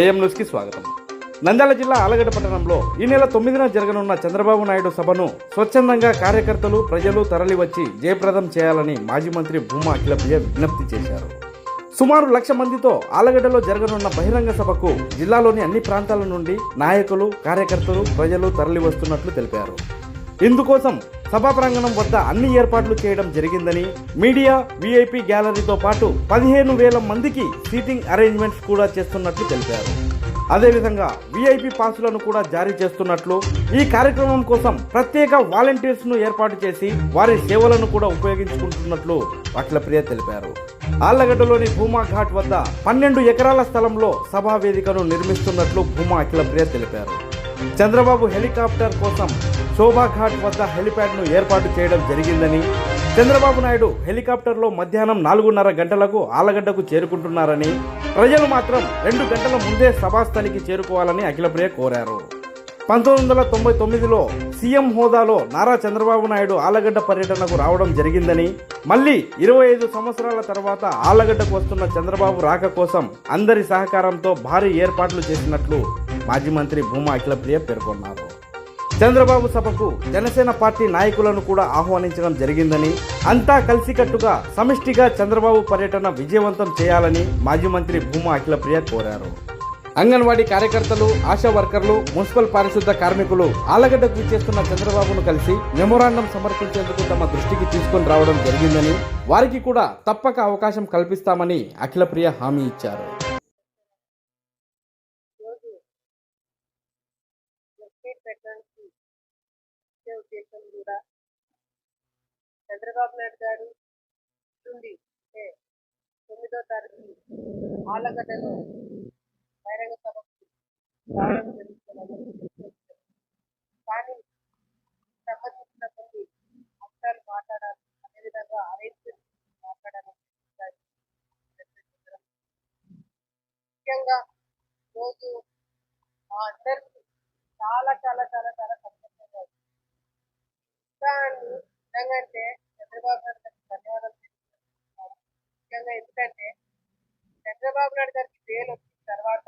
AM న్యూస్కి స్వాగతం. నంద్యాల జిల్లా ఆలగడ్డ పట్టణంలో ఈ నెల తొమ్మిదిన జరగనున్న చంద్రబాబు నాయుడు సభను స్వచ్ఛందంగా కార్యకర్తలు ప్రజలు తరలివచ్చి జయప్రదం చేయాలని మాజీ మంత్రి భూమా అఖిలప్రియ విజ్ఞప్తి చేశారు. సుమారు లక్ష మందితో ఆలగడ్డలో జరగనున్న బహిరంగ సభకు జిల్లాలోని అన్ని ప్రాంతాల నుండి నాయకులు కార్యకర్తలు ప్రజలు తరలివస్తున్నట్లు తెలిపారు. ఇందుకోసం సభా ప్రాంగణం వద్ద అన్ని ఏర్పాట్లు చేయడం జరిగిందని మీడియా వీఐపీ గ్యాలరీతో పాటు పదిహేను వేల మందికి సీటింగ్ అరేంజ్మెంట్స్ కూడా చేస్తున్నట్లు తెలిపారు. అదేవిధంగా వీఐపీ పాసులను కూడా జారీ చేస్తున్నట్లు ఈ కార్యక్రమం కోసం ప్రత్యేక వాలంటీర్స్ను ఏర్పాటు చేసి వారి సేవలను కూడా ఉపయోగించుకుంటున్నట్లు అఖిలప్రియ తెలిపారు. ఆళ్ళగడ్డలోని భూమా ఘాట్ వద్ద పన్నెండు ఎకరాల స్థలంలో సభా వేదికను నిర్మిస్తున్నట్లు భూమా అఖిలప్రియ తెలిపారు. చంద్రబాబు హెలికాప్టర్ కోసం శోభాఘాట్ వద్ద హెలిప్యాడ్ను ఏర్పాటు చేయడం జరిగిందని చంద్రబాబు నాయుడు హెలికాప్టర్లో మధ్యాహ్నం నాలుగున్నర గంటలకు ఆలగడ్డకు చేరుకుంటున్నారని ప్రజలు మాత్రం రెండు గంటల ముందే సభాస్థలికి చేరుకోవాలని అఖిలప్రియ కోరారు. పంతొమ్మిది వందల తొంభై తొమ్మిదిలో సీఎం హోదాలో నారా చంద్రబాబు నాయుడు ఆలగడ్డ పర్యటనకు రావడం జరిగిందని మళ్ళీ ఇరవై ఐదు సంవత్సరాల తర్వాత ఆలగడ్డకు వస్తున్న చంద్రబాబు రాక కోసం అందరి సహకారంతో భారీ ఏర్పాట్లు చేసినట్లు మాజీ మంత్రి భూమా అఖిలప్రియ పేర్కొన్నారు. చంద్రబాబు సభకు జనసేన పార్టీ నాయకులను కూడా ఆహ్వానించడం జరిగిందని అంతా కలిసికట్టుగా సమిష్టిగా చంద్రబాబు పర్యటన విజయవంతం చేయాలని మాజీ మంత్రి భూమా అఖిలప్రియ కోరారు. అంగన్వాడీ కార్యకర్తలు ఆశా వర్కర్లు మున్సిపల్ పారిశుద్ధ కార్మికులు ఆలగడ్డకు చేస్తున్న చంద్రబాబును కలిసి మెమోరాండం సమర్పించేందుకు తమ దృష్టికి తీసుకొని రావడం జరిగిందని వారికి కూడా తప్పక అవకాశం కల్పిస్తామని అఖిలప్రియ హామీ ఇచ్చారు. చంద్రబాబు నాయుడు గారు నుండి తొమ్మిదో తారీఖు ఆలగడ్డలో బహిరంగ సభకు రావడం జరుగుతున్నది. కానీ సంబంధించిన కొన్ని అంశాలు మాట్లాడాలి అదేవిధంగా అరేంజ్మెంట్ మాట్లాడాలని ముఖ్యంగా రోజు మా అందరికీ చాలా చాలా చాలా చాలా సంతోషంగా ఉంది. నిజంగా అంటే చంద్రబాబు నాయుడు గారికి ధన్యవాదాలు తెలియజేస్తున్నాను ముఖ్యంగా ఎందుకంటే చంద్రబాబు నాయుడు గారికి జైలు వచ్చిన తర్వాత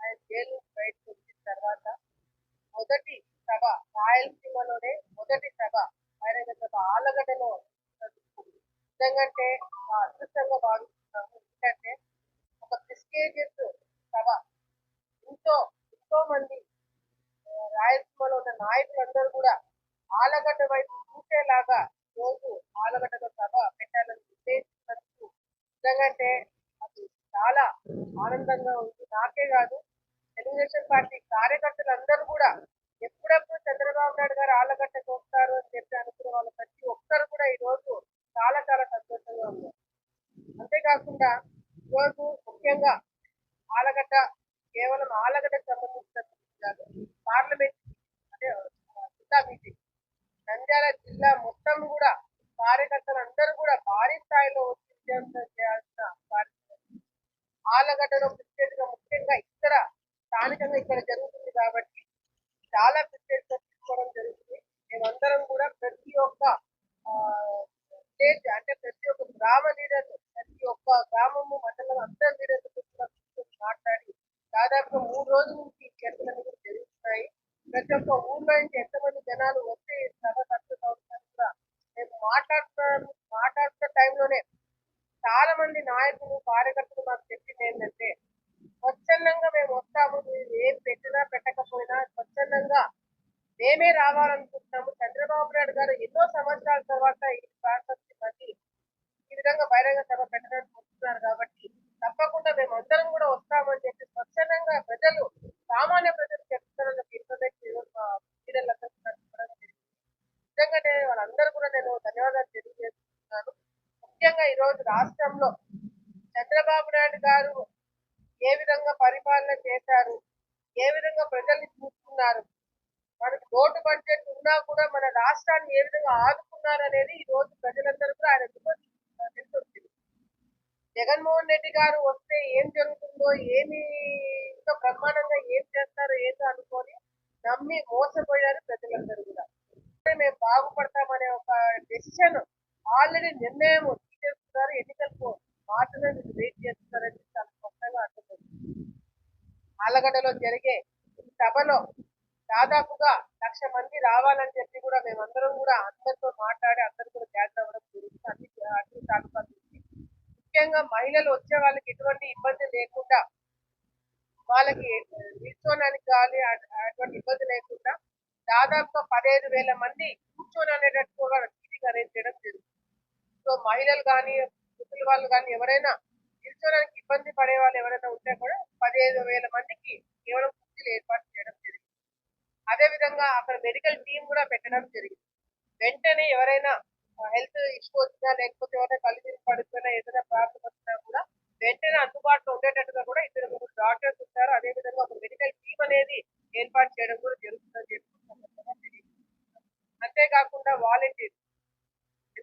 ఆయన జైలు బయటకు వచ్చిన తర్వాత మొదటి సభ రాయలసీమలోనే మొదటి సభ ఆయన సభ ఆలగడ్డలో నిజంగా అంటే మా అదృష్టంగా భావిస్తున్నాము. ఎందుకంటే ఒక ప్రిస్టేజియస్ సభ ఎంతో ఎంతో మంది రాయలసీమలో ఉన్న నాయకులందరూ కూడా ఆలగడ్డ వైపు చూసేలాగా రోజు ఆలగడ్డలో సభ పెట్టాలని ఉద్దేశించినందుకు నిజంగానే అది చాలా ఆనందంగా ఉంది. నాకే కాదు తెలుగుదేశం పార్టీ కార్యకర్తలందరూ కూడా ఎప్పుడెప్పుడు చంద్రబాబు నాయుడు గారు ఆలగడ్డకు వస్తారు అని చెప్పి అనుకున్న వాళ్ళు ప్రతి ఒక్కరు కూడా ఈ రోజు చాలా చాలా సంతోషంగా ఉన్నారు. అంతేకాకుండా ఈరోజు ముఖ్యంగా ఆలగడ్డ కేవలం ఆలగడ్డకు సంబంధించిన పార్లమెంట్ అంటే జిల్లా మీటింగ్ నంద్యాల జిల్లా మొత్తం కూడా కార్యకర్తలు అందరూ కూడా భారీ స్థాయిలో చేయాల్సిన ఆలగడ్డలో ప్రత్యేకంగా ముఖ్యంగా ఇక్కడ స్థానికంగా ఇక్కడ జరుగుతుంది కాబట్టి చాలా ప్రత్యేకంగా తీసుకోవడం జరుగుతుంది మేమందరం కూడా ప్రతి ఒక్క ఆ, స్టేజ్ అంటే ప్రతి ఒక్క గ్రామ లీడర్లు ప్రతి ఒక్క గ్రామము మండలం అందరి లీడర్లు కూడా కూర్చొని మాట్లాడి దాదాపుగా మూడు రోజుల నుంచి ఈ చర్చలు కూడా జరుగుతున్నాయి ప్రతి ఒక్క ఊర్లో నుంచి ఎంతమంది జనాలు వచ్చి ఈ సభ సక్సెస్ అవుతుందని కూడా మేము మాట్లాడుతున్న మాట్లాడుతున్న టైంలోనే చాలా మంది నాయకులు కార్యకర్తలు మాకు చెప్పింది ఏంటంటే స్వచ్ఛందంగా మేము వస్తాము మీరు ఏం పెట్టినా పెట్టకపోయినా స్వచ్ఛందంగా మేమే రావాలనుకుంటున్నాము. చంద్రబాబు నాయుడు గారు ఎన్నో సంవత్సరాల తర్వాత ఈ ప్రాంతానికి మళ్ళీ ఈ విధంగా బహిరంగ సభ పెట్టడానికి వస్తున్నారు కాబట్టి తప్పకుండా మేము అందరం కూడా వస్తామని చెప్పి స్వచ్ఛందంగా ప్రజలు సామాన్య ప్రజలు చెప్తారన్న ఇన్ఫర్మేషన్ ఈరోజు మా లీడర్లందరూ నిజంగానే వాళ్ళందరూ కూడా నేను ధన్యవాదాలు తెలియజేస్తున్నాను. ముఖ్యంగా ఈ రోజు రాష్ట్రంలో చంద్రబాబు నాయుడు గారు ఏ విధంగా పరిపాలన చేశారు ఏ విధంగా ప్రజల్ని చూస్తున్నారు మనకు లోటు బడ్జెట్ ఉన్నా కూడా మన రాష్ట్రాన్ని ఏ విధంగా ఆదుకున్నారు అనేది ఈ రోజు ప్రజలందరూ కూడా ఆయన తెలిసొచ్చింది జగన్మోహన్ రెడ్డి గారు వస్తే ఏం జరుగుతుందో ఏమి ఇంకా బ్రహ్మాండంగా ఏం చేస్తారో ఏదో అనుకొని నమ్మి మోసపోయారు ప్రజలందరూ కూడా. మేము బాగుపడతామనే ఒక డెసిషన్ ఆల్రెడీ నిర్ణయం తీసేస్తున్నారు ఎన్నికలకు మాత్రమే మీరు వెయిట్ చేస్తున్నారని చాలా స్పష్టంగా అర్థమవుతుంది. ఆలగడ్డలో జరిగే ఈ సభలో దాదాపుగా లక్ష మంది రావాలని చెప్పి కూడా మేమందరం కూడా అందరితో మాట్లాడి అందరూ కూడా గ్యాదర్ అవ్వడం జరుగుతుంది. అన్ని అన్ని నుంచి. ముఖ్యంగా మహిళలు వచ్చే వాళ్ళకి ఎటువంటి ఇబ్బంది లేకుండా వాళ్ళకి నిల్చోడానికి కానీ అటువంటి ఇబ్బంది లేకుండా దాదాపుగా పదిహేను వేల మంది కూర్చొని అనేటట్టు కూడా మీటింగ్ అరేంజ్ చేయడం జరుగుతుంది. సో మహిళలు కానీ ముసలి వాళ్ళు కానీ ఎవరైనా నిల్చోడానికి ఇబ్బంది పడే వాళ్ళు ఎవరైనా ఉంటే కూడా పదిహేను వేల మందికి కేవలం కుర్చీలు ఏర్పాటు చేయడం జరిగింది. అదే విధంగా అక్కడ మెడికల్ టీం కూడా పెట్టడం జరిగింది. వెంటనే ఎవరైనా హెల్త్ ఇష్యూ వచ్చినా లేకపోతే ఎవరైనా కళ్ళు తిరిగి ఏదైనా ప్రాబ్లం వచ్చినా కూడా వెంటనే అందుబాటులో ఉండేటట్టుగా కూడా ఇద్దరు ముగ్గురు డాక్టర్స్ ఉంటారు. అదే విధంగా ఒక మెడికల్ టీం అనేది ఏర్పాటు చేయడం కూడా జరుగుతుందని చెప్పి అంతేకాకుండా వాలంటీర్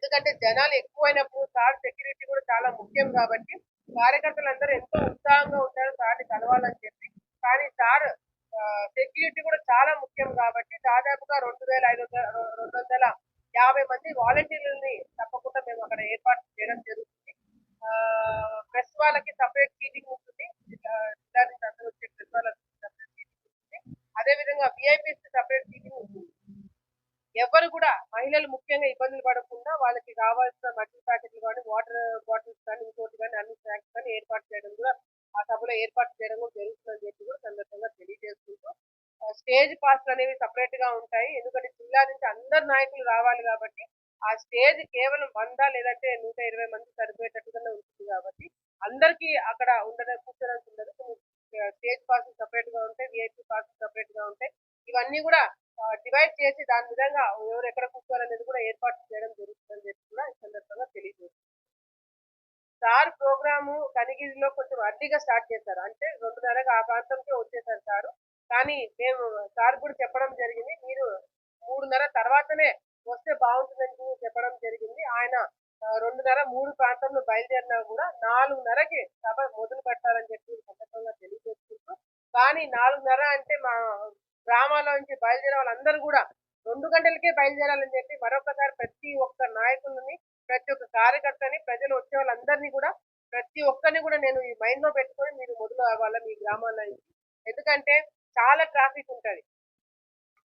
ఎందుకంటే జనాలు ఎక్కువైనప్పుడు సార్ సెక్యూరిటీ కూడా చాలా ముఖ్యం కాబట్టి కార్యకర్తలందరూ ఎంతో ఉత్సాహంగా ఉంటారు సార్ని కలవాలని చెప్పి. కానీ సార్ సెక్యూరిటీ కూడా చాలా ముఖ్యం కాబట్టి దాదాపుగా రెండు వేల ఐదు వందల రెండు వందల యాభై మంది వాలంటీర్లని తప్పకుండా మేము అక్కడ ఏర్పాటు చేయడం జరుగుతుంది. ప్రెస్ వాళ్ళకి సపరేట్ సీటింగ్ ఉంటుంది. జిల్లా నుంచి అందరూ వచ్చే ప్రెస్ వాళ్ళకి సపరేట్ సీటింగ్ ఉంటుంది. అదే విధంగా విఐపీస్ సపరేట్ సీటింగ్ ఉంటుంది. ఎవరు కూడా మహిళలు ముఖ్యంగా ఇబ్బందులు పడకుండా వాళ్ళకి కావాల్సిన మట్టి ప్యాకెట్లు కానీ వాటర్ బాటిల్స్ కానీ ఇంకోటి కానీ అన్ని స్నాక్స్ కానీ ఏర్పాటు చేయడం కూడా ఆ సభలో ఏర్పాటు చేయడం కూడా జరుగుతుందని చెప్పి కూడా సందర్భంగా తెలియజేసుకుంటూ స్టేజ్ పాస్లు అనేవి సపరేట్గా ఉంటాయి. ఎందుకంటే జిల్లా నుంచి అందరు నాయకులు రావాలి కాబట్టి ఆ స్టేజ్ కేవలం వంద లేదంటే నూట ఇరవై మంది సరిపోయేటట్టుగానే ఉంటుంది కాబట్టి అందరికీ అక్కడ ఉండడం కూర్చోడానికి ఉండదు. స్టేజ్ పాస్ సపరేట్గా ఉంటాయి విఐపి పాస్ సపరేట్గా ఉంటాయి. ఇవన్నీ కూడా డివైడ్ చేసి దాని విధంగా ఎవరు ఎక్కడ కూర్చోవాలనేది కూడా ఏర్పాటు చేయడం జరుగుతుందని చెప్పి కూడా ఈ సందర్భంగా తెలియజేస్తుంది సార్ ప్రోగ్రాము కనిగిరిలో కొంచెం అర్లీగా స్టార్ట్ చేశారు. అంటే రెండున్నరగా ఆ ప్రాంతంకే వచ్చేసారు సారు. కానీ మేము సార్ కూడా చెప్పడం జరిగింది మీరు మూడున్నర తర్వాతనే వస్తే బాగుంటుందని చెప్పడం జరిగింది. ఆయన రెండున్నర మూడు ప్రాంతంలో బయలుదేరినా కూడా నాలుగున్నరకి సభ మొదలు పెట్టాలని చెప్పి సందర్భంగా తెలియజేసుకుంటూ కానీ నాలుగున్నర అంటే మా గ్రామాల నుంచి బయలుదేరే వాళ్ళందరూ కూడా రెండు గంటలకే బయలుదేరాలని చెప్పి మరొకసారి ప్రతి ఒక్క నాయకులని ప్రతి ఒక్క కార్యకర్తని ప్రజలు వచ్చే వాళ్ళందరినీ కూడా ప్రతి ఒక్కరిని కూడా నేను ఈ మైండ్లో పెట్టుకొని మీరు మొదలు అవ్వాలి మీ గ్రామాల నుంచి ఎందుకంటే చాలా ట్రాఫిక్ ఉంటుంది.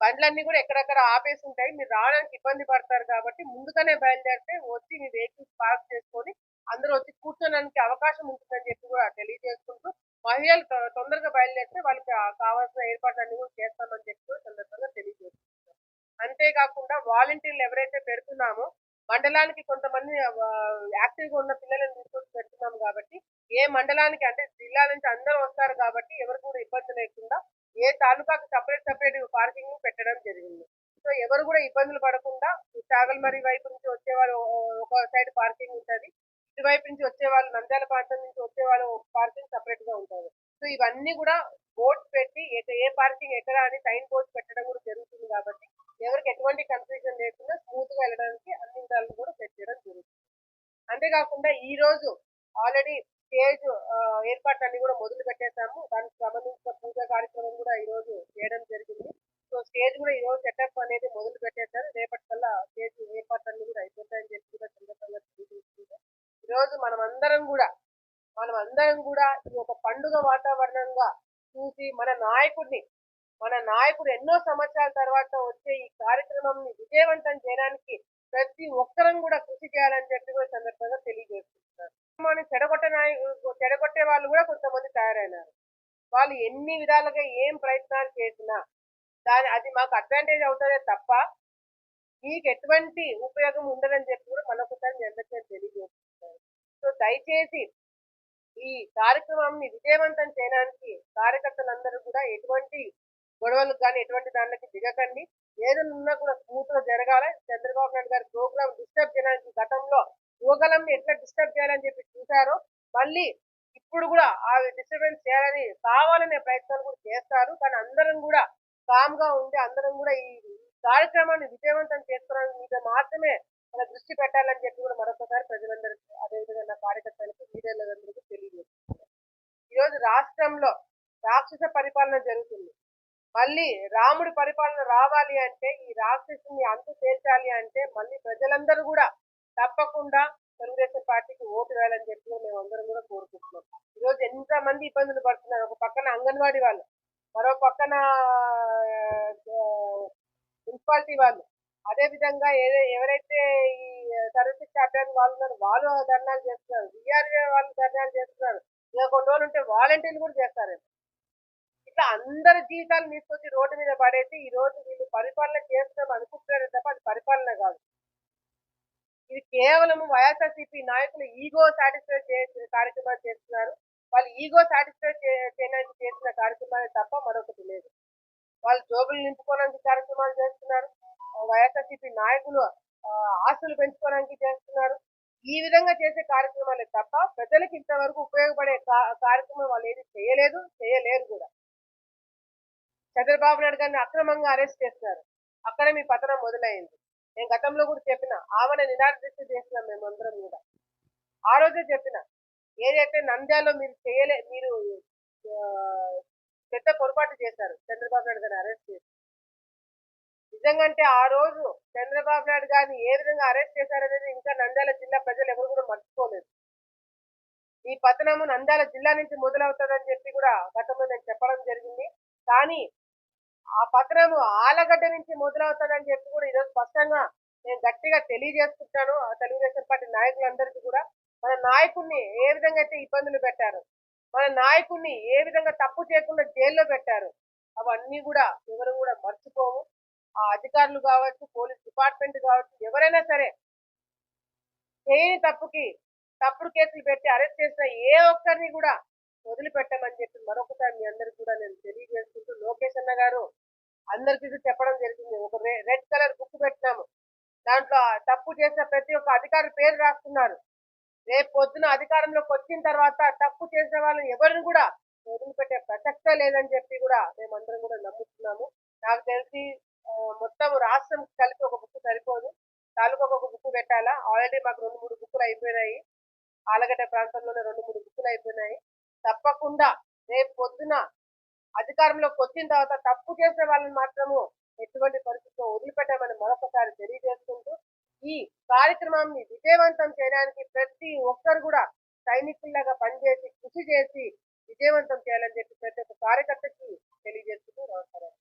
బండ్లన్నీ కూడా ఎక్కడెక్కడ ఆపేసి ఉంటాయి. మీరు రావడానికి ఇబ్బంది పడతారు కాబట్టి ముందుగానే బయలుదేరితే వచ్చి మీ వెహికల్స్ పార్క్ చేసుకొని అందరూ వచ్చి కూర్చోడానికి అవకాశం ఉంటుందని చెప్పి కూడా తెలియజేసుకుంటూ మహిళలు తొందరగా బయలుదేరితే వాళ్ళకి కావాల్సిన ఏర్పాట్లన్నీ కూడా చేస్తామని చెప్పి సందర్భంగా తెలియజేస్తున్నారు అంతేకాకుండా వాలంటీర్లు ఎవరైతే పెడుతున్నామో మండలానికి కొంతమంది యాక్టివ్గా ఉన్న పిల్లలను తీసుకొచ్చి పెడుతున్నాం కాబట్టి ఏ మండలానికి అంటే జిల్లా నుంచి అందరూ వస్తారు కాబట్టి ఎవరు కూడా ఇబ్బంది లేకుండా ఏ తాలూకాకు సపరేట్ సపరేట్ పార్కింగ్ పెట్టడం జరిగింది. సో ఎవరు కూడా ఇబ్బందులు పడకుండా చాగల్మరి వైపు నుంచి వచ్చే వాళ్ళు ఒక సైడ్ పార్కింగ్ ఉంటుంది. ఇటువైపు నుంచి వచ్చే వాళ్ళు నంద్యాల ప్రాంతం నుంచి వచ్చే వాళ్ళు పార్కింగ్ సపరేట్గా ఉంటుంది. సో ఇవన్నీ కూడా బోర్డ్స్ పెట్టి ఏ పార్కింగ్ ఎక్కడ అని సైన్ బోర్డ్స్ పెట్టడం కూడా జరుగుతుంది కాబట్టి ఎవరికి ఎటువంటి కన్ఫ్యూజన్ లేకుండా స్మూత్గా వెళ్ళడానికి అన్ని విధాలు కూడా సెట్ చేయడం జరుగుతుంది. అంతేకాకుండా ఈ రోజు ఆల్రెడీ స్టేజ్ ఏర్పాట్లు అన్ని కూడా మొదలు పెట్టేశాము. దానికి సంబంధించిన పూజ కార్యక్రమం కూడా ఈ రోజు చేయడం జరిగింది. సో స్టేజ్ కూడా ఈ రోజు సెటప్ అనేది మొదలు పెట్టేశారు. రేపటి కల్లా స్టేజ్ ఏర్పాట్లు అన్ని కూడా అయిపోతాయని చెప్పి కూడా ఈ రోజు మనం అందరం కూడా మనం అందరం కూడా ఈ ఒక పండుగ వాతావరణంగా చూసి మన నాయకుడిని మన నాయకుడు ఎన్నో సంవత్సరాల తర్వాత వచ్చే ఈ కార్యక్రమంని విజయవంతం చేయడానికి ప్రతి ఒక్కరం కూడా కృషి చేయాలని చెప్పి కూడా సందర్భంగా తెలియజేస్తున్నారు మనం నాయకుడు చెడగొట్టే వాళ్ళు కూడా కొంతమంది తయారైనారు. వాళ్ళు ఎన్ని విధాలుగా ఏం ప్రయత్నాలు చేసినా దాని అది మాకు అడ్వాంటేజ్ అవుతుందే తప్ప మీకు ఎటువంటి ఉపయోగం ఉండదని చెప్పి కూడా మరొకసారి మీ తెలియజేస్తుంది సో దయచేసి ఈ కార్యక్రమాన్ని విజయవంతం చేయడానికి కార్యకర్తలందరూ కూడా ఎటువంటి గొడవలకు కానీ ఎటువంటి దానికి దిగకండి. ఏదైనా ఉన్నా కూడా స్మూత్గా జరగాలి. చంద్రబాబు నాయుడు గారి ప్రోగ్రామ్ డిస్టర్బ్ చేయడానికి గతంలో యువగలం ఎట్లా డిస్టర్బ్ చేయాలని చెప్పి చూశారో మళ్ళీ ఇప్పుడు కూడా ఆ డిస్టర్బెన్స్ చేయాలని కావాలనే ప్రయత్నాలు కూడా చేస్తారు. కానీ అందరం కూడా కామ్గా ఉండి అందరం కూడా ఈ కార్యక్రమాన్ని విజయవంతం చేసుకోవడానికి మీద మాత్రమే మన దృష్టి పెట్టాలని చెప్పి కూడా మరొకసారి ప్రజలందరికీ అదేవిధంగా నా కార్యకర్తలకు మీడియాలందరికీ తెలియజేస్తున్నారు ఈరోజు రాష్ట్రంలో రాక్షస పరిపాలన జరుగుతుంది. మళ్ళీ రాముడి పరిపాలన రావాలి అంటే ఈ రాక్షసుని అంతు తేల్చాలి అంటే మళ్ళీ ప్రజలందరూ కూడా తప్పకుండా తెలుగుదేశం పార్టీకి ఓటు వేయాలని చెప్పి మేము అందరం కూడా కోరుకుంటున్నాం. ఈరోజు ఎంత మంది ఇబ్బందులు పడుతున్నారు. ఒక పక్కన అంగన్వాడీ వాళ్ళు మరో పక్కన మున్సిపాలిటీ వాళ్ళు. అదే విధంగా ఎవరైతే ఈ సర్వీస్ చార్టర్ వాళ్ళు ఉన్నారు వాళ్ళు ధర్నాలు చేస్తున్నారు. విఆర్ఏ వాళ్ళు ధర్నాలు చేస్తున్నారు. ఇంకా కొన్ని రోజులు ఉంటే వాలంటీర్లు కూడా చేస్తారు ఇట్లా అందరి జీవితాలు తీసుకొచ్చి రోడ్డు మీద పడేసి ఈ రోజు వీళ్ళు పరిపాలన చేస్తాం అనుకుంటున్నారు తప్ప అది పరిపాలన కాదు. ఇది కేవలం వైఎస్ఆర్సీపీ నాయకులు ఈగో సాటిస్ఫై చేసే కార్యక్రమాలు చేస్తున్నారు. వాళ్ళు ఈగో సాటిస్ఫై చేయడానికి చేసిన కార్యక్రమాలు తప్ప మరొకటి లేదు. వాళ్ళు జోబులు నింపుకోవడానికి కార్యక్రమాలు చేస్తున్నారు. వైఎస్ఆర్సీపీ నాయకులు ఆస్తులు పెంచుకోవడానికి చేస్తున్నారు. ఈ విధంగా చేసే కార్యక్రమాలే తప్ప ప్రజలకు ఇంతవరకు ఉపయోగపడే కా- కార్యక్రమం వాళ్ళు ఏది చేయలేదు చేయలేరు కూడా. చంద్రబాబు నాయుడు గారిని అక్రమంగా అరెస్ట్ చేస్తున్నారు అక్కడ మీ పతనం మొదలైంది. నేను గతంలో కూడా చెప్పిన ఆమెను నిరాదృష్టి చేసినాం మేమందరం కూడా. ఆ రోజే చెప్పిన ఏదైతే నంద్యాలలో మీరు చేయలే మీరు పెద్ద పొరపాటు చేశారు చంద్రబాబు నాయుడు గారిని అరెస్ట్ చేసి నిజంగా అంటే ఆ రోజు చంద్రబాబు నాయుడు గారిని ఏ విధంగా అరెస్ట్ చేశారనేది ఇంకా నంద్యాల జిల్లా ప్రజలు ఎవరు కూడా మర్చిపోలేదు. ఈ పతనము నంద్యాల జిల్లా నుంచి మొదలవుతుందని చెప్పి కూడా గతంలో నేను చెప్పడం జరిగింది. కానీ ఆ పతనము ఆలగడ్డ నుంచి మొదలవుతుందని చెప్పి కూడా ఈరోజు స్పష్టంగా నేను గట్టిగా తెలియజేసుకుంటాను. ఆ తెలుగుదేశం పార్టీ నాయకులందరికీ కూడా మన నాయకుడిని ఏ విధంగా అయితే ఇబ్బందులు పెట్టారు మన నాయకుడిని ఏ విధంగా తప్పు చేయకుండా జైల్లో పెట్టారు అవన్నీ కూడా ఎవరు కూడా మర్చిపోము. అధికారులు కావచ్చు పోలీస్ డిపార్ట్మెంట్ కావచ్చు ఎవరైనా సరే చేయని తప్పుకి తప్పుడు కేసులు పెట్టి అరెస్ట్ చేసిన ఏ ఒక్కరిని కూడా వదిలిపెట్టమని చెప్పి మరొకసారి మీ అందరికి కూడా నేను తెలియజేసుకుంటూ లోకేష్ అన్న గారు అందరికీ చెప్పడం జరిగింది. ఒక రెడ్ కలర్ బుక్ పెట్టినాము. దాంట్లో తప్పు చేసిన ప్రతి ఒక్క అధికారి పేరు రాస్తున్నారు. రేపు పొద్దున అధికారంలోకి వచ్చిన తర్వాత తప్పు చేసిన వాళ్ళని ఎవరిని కూడా వదిలిపెట్టే ప్రసక్తే లేదని చెప్పి కూడా మేమందరం కూడా నమ్ముతున్నాము. నాకు తెలిసి మొత్తం రాష్ట్రం కలిపి ఒక బుక్ సరిపోదు. తాలూకా ఒక బుక్ పెట్టాలా? ఆల్రెడీ మాకు రెండు మూడు బుక్కులు అయిపోయినాయి. ఆలగడ్డ ప్రాంతంలోనే రెండు మూడు బుక్కులు అయిపోయినాయి. తప్పకుండా రేపు పొద్దున అధికారంలోకి వచ్చిన తర్వాత తప్పు చేసిన వాళ్ళని మాత్రము ఎటువంటి పరిస్థితిలో వదిలిపెట్టామని మరొకసారి తెలియజేసుకుంటూ ఈ కార్యక్రమాన్ని విజయవంతం చేయడానికి ప్రతి ఒక్కరు కూడా సైనికుల్లాగా పనిచేసి కృషి చేసి విజయవంతం చేయాలని చెప్పి ప్రతి ఒక్క కార్యకర్తకి తెలియజేస్తూ నమస్కారం.